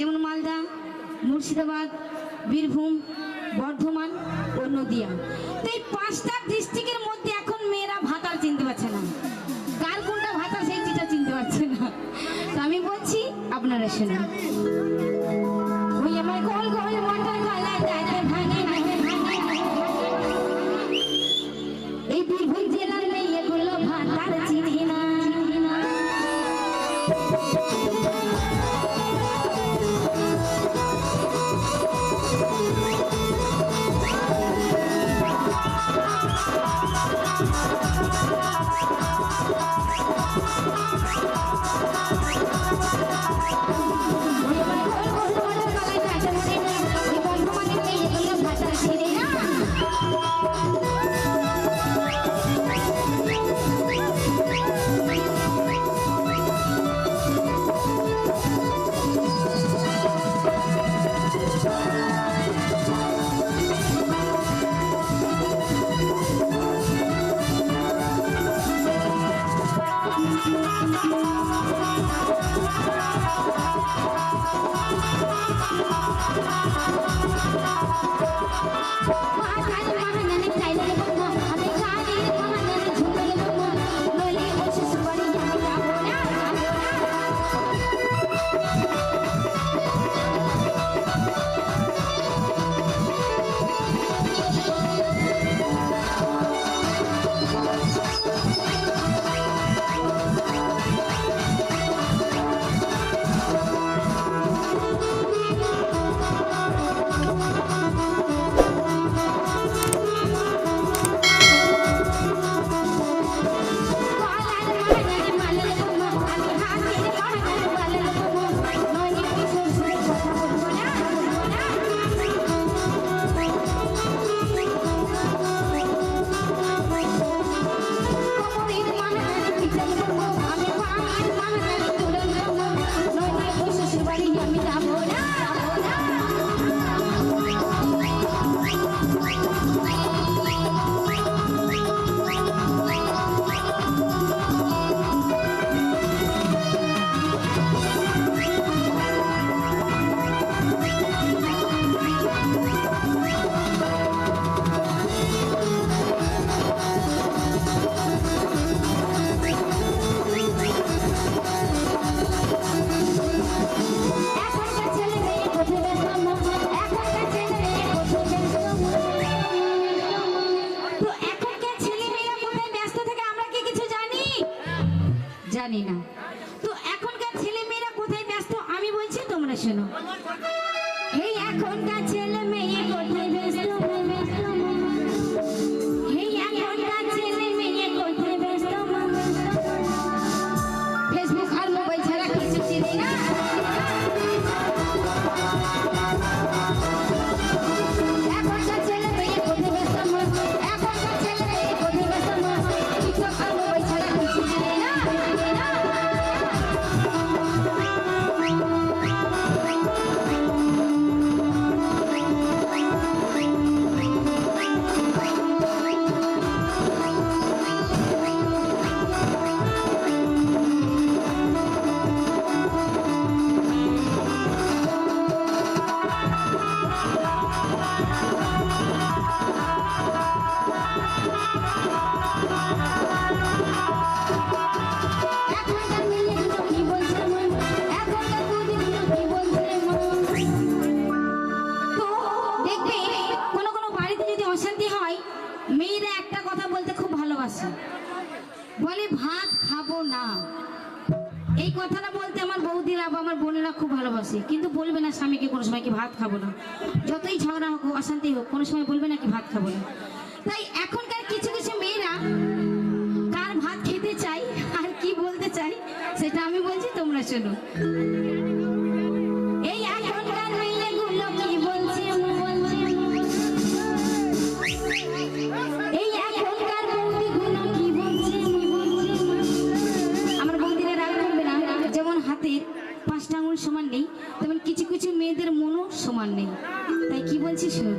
যেমন মালদা মুর্শিদাবাদ বীরভূম বর্ধমান ও নদিয়া। তো এই পাঁচটা Krishna. We am I gold gold water color that I bhane bhane. ए बीरभूम जिला में ये गुल्लो भातार चिन्हिना বলছি তোমরা শোনো। এই এখনকার ছেলে বলে, ভাত খাব না। এই কথাটা বলতে আমার বৌদিরা বা আমার বোনেরা খুব ভালোবাসে। কিন্তু বলবে না স্বামীকে কোনো সময় কি ভাত খাব না। যতই ঝগড়া হোক, অশান্তি হোক, কোনো সময় বলবে না কি ভাত খাব না। তাই এখনকার কিছু কিছু মেয়েরা কার ভাত খেতে চাই আর কি বলতে চাই সেটা আমি বলছি, তোমরা শোনো। পাঁচটা আঙুল সমান নেই। তেমন কিছু কিছু মেয়েদের মনও সমান নেই। তাই কি বলছিস শুনুন?